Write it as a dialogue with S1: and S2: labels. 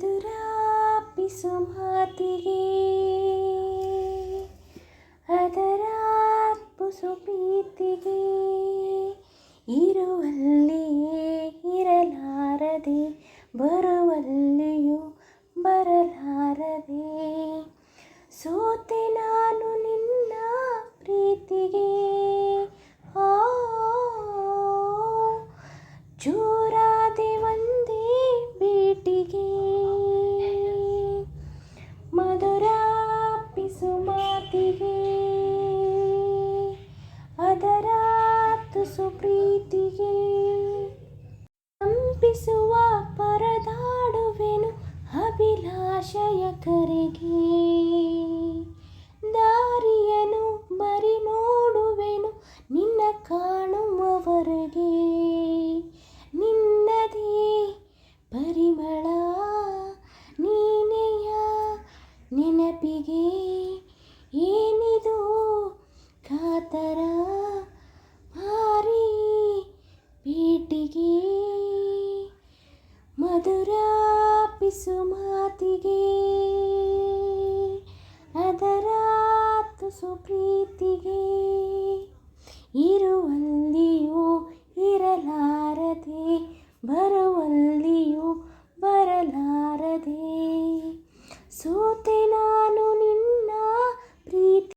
S1: ಮಧುರಾಪಿಸು ಮಾತಿಗೆ ಅದರ ಪುಸು ಪ್ರೀತಿಗೆ ಇರುವಲ್ಲಿಯೇ ಇರಲಾರದೆ, ಬರುವಲ್ಲಿಯೂ ಬರಲಾರದೆ. ಸೋತೆ ನಾನು ನಿನ್ನ ಪ್ರೀತಿಗೆ ಆ ಜೋರಾದೆ ಕಂಪಿಸುವ ಪರದಾಡುವೆನು ಅಭಿಲಾಷಯ ಕರೆಗೆ. ದಾರಿಯನು ಬರಿ ನೋಡುವೆನು ನಿನ್ನ ಕಾಣುವವರೆಗೆ. ನಿನ್ನದೇ ಪರಿಮಳ ನೀನೆಯ ನೆನಪಿಗೆ ಏನಿದು? ಮಧುರ ಪಿಸು ಮಾತಿಗೆ. ಅದರ ಸುಪ್ರೀತಿಗೆ. ಪ್ರೀತಿಗೆ ಇರುವಲ್ಲಿಯೂ ಇರಲಾರದೆ ಬರುವಲ್ಲಿಯೂ